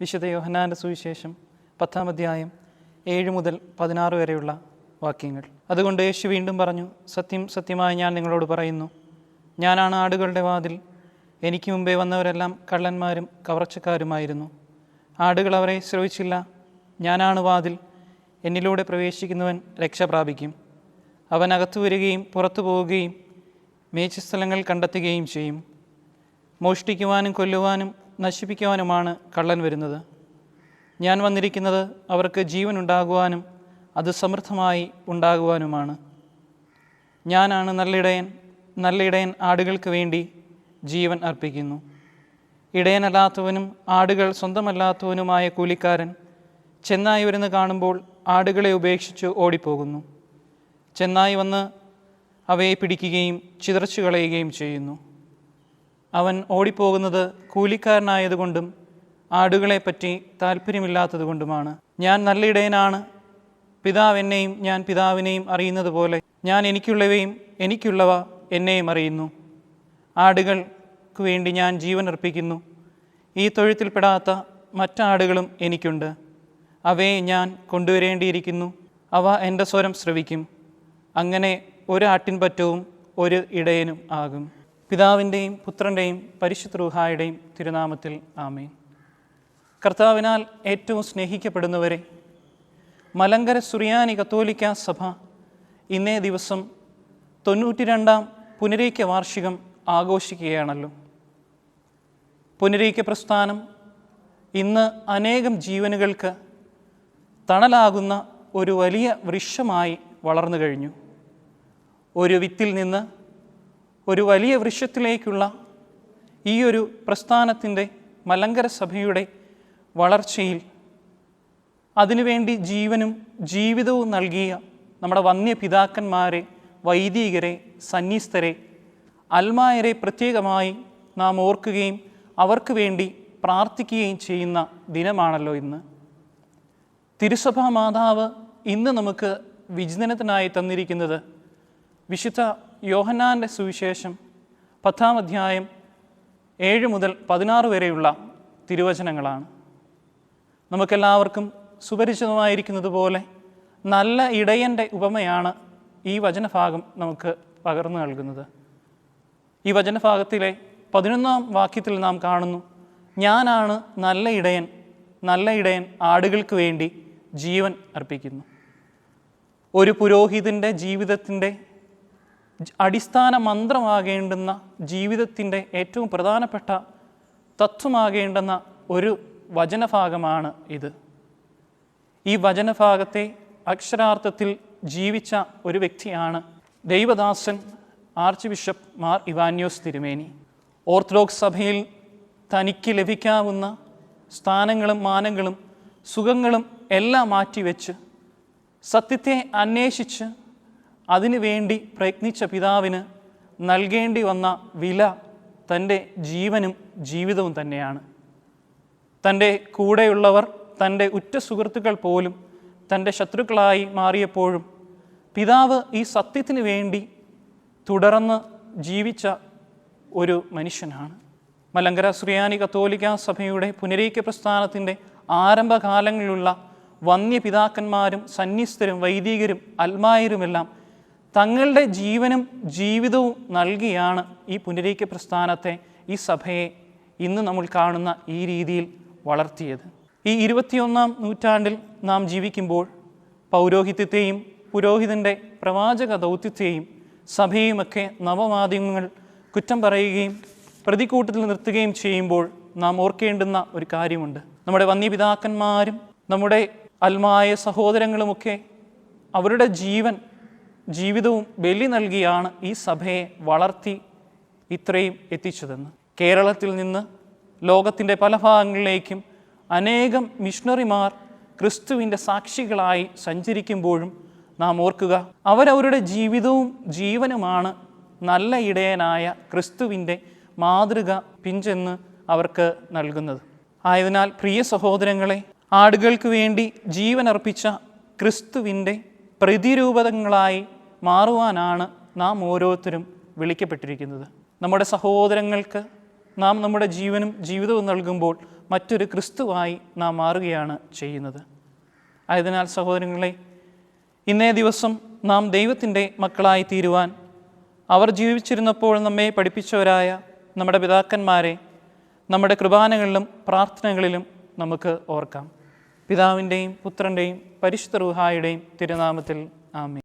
വിശുദ്ധ യോഹനാന്റെ സുവിശേഷം പത്താം അധ്യായം ഏഴ് മുതൽ പതിനാറ് വരെയുള്ള വാക്യങ്ങൾ. അതുകൊണ്ട് യേശു വീണ്ടും പറഞ്ഞു സത്യം സത്യമായി ഞാൻ നിങ്ങളോട് പറയുന്നു. ഞാനാണ് ആടുകളുടെ വാതിൽ. എനിക്ക് മുമ്പേ വന്നവരെല്ലാം കള്ളന്മാരും കവർച്ചക്കാരുമായിരുന്നു. ആടുകൾ അവരെ ശ്രവിച്ചില്ല. ഞാനാണ് വാതിൽ. എന്നിലൂടെ പ്രവേശിക്കുന്നവൻ രക്ഷ പ്രാപിക്കും. അവൻ അകത്തു വരികയും പുറത്തു പോവുകയും മേച്ചസ്ഥലങ്ങൾ കണ്ടെത്തുകയും ചെയ്യും. മോഷ്ടിക്കുവാനും കൊല്ലുവാനും നശിപ്പിക്കുവാനുമാണ് കള്ളൻ വരുന്നത്. ഞാൻ വന്നിരിക്കുന്നത് അവർക്ക് ജീവൻ ഉണ്ടാകുവാനും അത് സമൃദ്ധമായി ഉണ്ടാകുവാനുമാണ്. ഞാനാണ് നല്ലിടയൻ നല്ലിടയൻ ആടുകൾക്ക് വേണ്ടി ജീവൻ അർപ്പിക്കുന്നു. ഇടയനല്ലാത്തവനും ആടുകൾ സ്വന്തമല്ലാത്തവനുമായ കൂലിക്കാരൻ ചെന്നായി വരുന്ന കാണുമ്പോൾ ആടുകളെ ഉപേക്ഷിച്ച് ഓടിപ്പോകുന്നു. ചെന്നായി വന്ന് അവയെ പിടിക്കുകയും ചിതറച്ചു കളയുകയും ചെയ്യുന്നു. അവൻ ഓടിപ്പോകുന്നത് കൂലിക്കാരനായതുകൊണ്ടും ആടുകളെപ്പറ്റി താല്പര്യമില്ലാത്തതുകൊണ്ടുമാണ് ഞാൻ നല്ല ഇടയനാണ് പിതാവ് എന്നെയും ഞാൻ പിതാവിനെയും അറിയുന്നത് പോലെ ഞാൻ എനിക്കുള്ളവയും എനിക്കുള്ളവ എന്നെയും അറിയുന്നു. ആടുകൾക്ക് വേണ്ടി ഞാൻ ജീവൻ അർപ്പിക്കുന്നു. ഈ തൊഴുത്തിൽപ്പെടാത്ത മറ്റാടുകളും എനിക്കുണ്ട്. അവയെ ഞാൻ കൊണ്ടുവരേണ്ടിയിരിക്കുന്നു. അവ എന്റെ സ്വരം ശ്രവിക്കും. അങ്ങനെ ഒരു ആട്ടിൻപറ്റവും ഒരു ഇടയനും ആകും. പിതാവിന്റെയും പുത്രന്റെയും പരിശുദ്ധ റൂഹായുടെയും തിരുനാമത്തിൽ ആമേൻ. കർത്താവിനാൽ ഏറ്റവും സ്നേഹിക്കപ്പെടുന്നവരെ മലങ്കര സുറിയാനി കത്തോലിക്ക സഭ ഇന്നേ ദിവസം തൊണ്ണൂറ്റി രണ്ടാം പുനരീക്ക വാർഷികം ആഘോഷിക്കുകയാണല്ലോ. പുനരീക്ക പ്രസ്ഥാനം ഇന്ന് അനേകം ജീവനുകൾക്ക് തണലാകുന്ന ഒരു വലിയ വൃക്ഷമായി വളർന്നു കഴിഞ്ഞു. ഒരു വിത്തിൽ നിന്ന് ഒരു വലിയ വൃക്ഷത്തിലേക്കുള്ള ഈ ഒരു പ്രസ്ഥാനത്തിന്റെ മലങ്കര സഭയുടെ വളർച്ചയിൽ അതിനുവേണ്ടി ജീവനും ജീവിതവും നൽകിയ നമ്മുടെ വന്യപിതാക്കന്മാരെ വൈദികരെ സന്യസ്തരെ അൽമായരെ പ്രത്യേകമായി നാം ഓർക്കുകയും അവർക്ക് വേണ്ടി പ്രാർത്ഥിക്കുകയും ചെയ്യുന്ന ദിനമാണല്ലോ ഇന്ന്. തിരുസഭാ മാതാവ് ഇന്ന് നമുക്ക് വിചിന്തനത്തിനായി തന്നിരിക്കുന്നത് വിശുദ്ധ യോഹന്നാന്റെ സുവിശേഷം പത്താം അധ്യായം ഏഴ് മുതൽ പതിനാറ് വരെയുള്ള തിരുവചനങ്ങളാണ്. നമുക്കെല്ലാവർക്കും സുപരിചിതമായിരിക്കുന്നത് പോലെ നല്ല ഇടയന്റെ ഉപമയാണ് ഈ വചനഭാഗം നമുക്ക് പകർന്നു നൽകുന്നത്. ഈ വചനഭാഗത്തിലെ പതിനൊന്നാം വാക്യത്തിൽ നാം കാണുന്നു ഞാനാണ് നല്ല ഇടയൻ നല്ല ഇടയൻ ആടുകൾക്ക് വേണ്ടി ജീവൻ അർപ്പിക്കുന്നു. ഒരു പുരോഹിതന്റെ ജീവിതത്തിന്റെ അടിസ്ഥാന മന്ത്രമാകേണ്ടുന്ന ജീവിതത്തിന്റെ ഏറ്റവും പ്രധാനപ്പെട്ട തത്വമാകേണ്ടുന്ന ഒരു വചനഭാഗമാണ് ഇത്. ഈ വചനഭാഗത്തെ അക്ഷരാർത്ഥത്തിൽ ജീവിച്ച ഒരു വ്യക്തിയാണ് ദൈവദാസൻ ആർച്ച് ബിഷപ്പ് മാർ ഇവാന്യോസ് തിരുമേനി. ഓർത്തഡോക്സ് സഭയിൽ തനിക്ക് ലഭിക്കാവുന്ന സ്ഥാനങ്ങളും മാനങ്ങളും സുഖങ്ങളും എല്ലാം മാറ്റിവെച്ച് സത്യത്തെ അന്വേഷിച്ച് അതിനുവേണ്ടി പ്രയത്നിച്ച പിതാവിന് നൽകേണ്ടി വന്ന വില തന്റെ ജീവനും ജീവിതവും തന്നെയാണ്. തന്റെ കൂടെയുള്ളവർ തന്റെ ഉറ്റ സുഹൃത്തുക്കൾ പോലും തന്റെ ശത്രുക്കളായി മാറിയപ്പോഴും പിതാവ് ഈ സത്യത്തിന് വേണ്ടി തുടർന്ന് ജീവിച്ച ഒരു മനുഷ്യനാണ്. മലങ്കര സുറിയാനി കത്തോലിക്ക സഭയുടെ പുനരേക്ക പ്രസ്ഥാനത്തിന്റെ ആരംഭകാലങ്ങളിലുള്ള വന്യപിതാക്കന്മാരും സന്യസ്തരും വൈദികരും അൽമായരുമെല്ലാം തങ്ങളുടെ ജീവനും ജീവിതവും നൽകിയാണ് ഈ പുനരീക്ക പ്രസ്ഥാനത്തെ ഈ സഭയെ ഇന്ന് നമ്മൾ കാണുന്ന ഈ രീതിയിൽ വളർത്തിയത്. ഈ ഇരുപത്തിയൊന്നാം നൂറ്റാണ്ടിൽ നാം ജീവിക്കുമ്പോൾ പൗരോഹിത്യത്തെയും പുരോഹിതന്റെ പ്രവാചക ദൗത്യത്തെയും സഭയുമൊക്കെ നവമാധ്യമങ്ങൾ കുറ്റം പറയുകയും പ്രതിക്കൂട്ടത്തിൽ നിർത്തുകയും ചെയ്യുമ്പോൾ നാം ഓർക്കേണ്ടുന്ന ഒരു കാര്യമുണ്ട്. നമ്മുടെ വന്യപിതാക്കന്മാരും നമ്മുടെ അൽമായ സഹോദരങ്ങളുമൊക്കെ അവരുടെ ജീവൻ ജീവിതവും ബലി നൽകിയാണ് ഈ സഭയെ വളർത്തി ഇത്രയും എത്തിച്ചതെന്ന്. കേരളത്തിൽ നിന്ന് ലോകത്തിന്റെ പല ഭാഗങ്ങളിലേക്കും അനേകം മിഷണറിമാർ ക്രിസ്തുവിന്റെ സാക്ഷികളായി സഞ്ചരിക്കുമ്പോഴും നാം ഓർക്കുക അവരവരുടെ ജീവിതവും ജീവനുമാണ് നല്ല ഇടയനായ ക്രിസ്തുവിന്റെ മാതൃക പിഞ്ചെന്ന് അവർക്ക് നൽകുന്നത്. ആയതിനാൽ പ്രിയ സഹോദരങ്ങളെ ആടുകൾക്ക് വേണ്ടി ജീവനർപ്പിച്ച ക്രിസ്തുവിന്റെ പ്രതിരൂപതങ്ങളായി മാറുവാനാണ് നാം ഓരോരുത്തരും വിളിക്കപ്പെട്ടിരിക്കുന്നത്. നമ്മുടെ സഹോദരങ്ങൾക്ക് നാം നമ്മുടെ ജീവനും ജീവിതവും നൽകുമ്പോൾ മറ്റൊരു ക്രിസ്തുവായി നാം മാറുകയാണ് ചെയ്യുന്നത്. ആയതിനാൽ സഹോദരങ്ങളെ ഇന്നേ ദിവസം നാം ദൈവത്തിന്റെ മക്കളായി തീരുവാൻ അവർ ജീവിച്ചിരുന്നപ്പോൾ നമ്മെ പഠിപ്പിച്ചവരായ നമ്മുടെ പിതാക്കന്മാരെ നമ്മുടെ കൃപാനകളിലും പ്രാർത്ഥനകളിലും നമുക്ക് ഓർക്കാം. പിതാവിന്റെയും പുത്രന്റെയും പരിശുദ്ധ റുഹായുടെയും തിരുനാമത്തിൽ ആമേ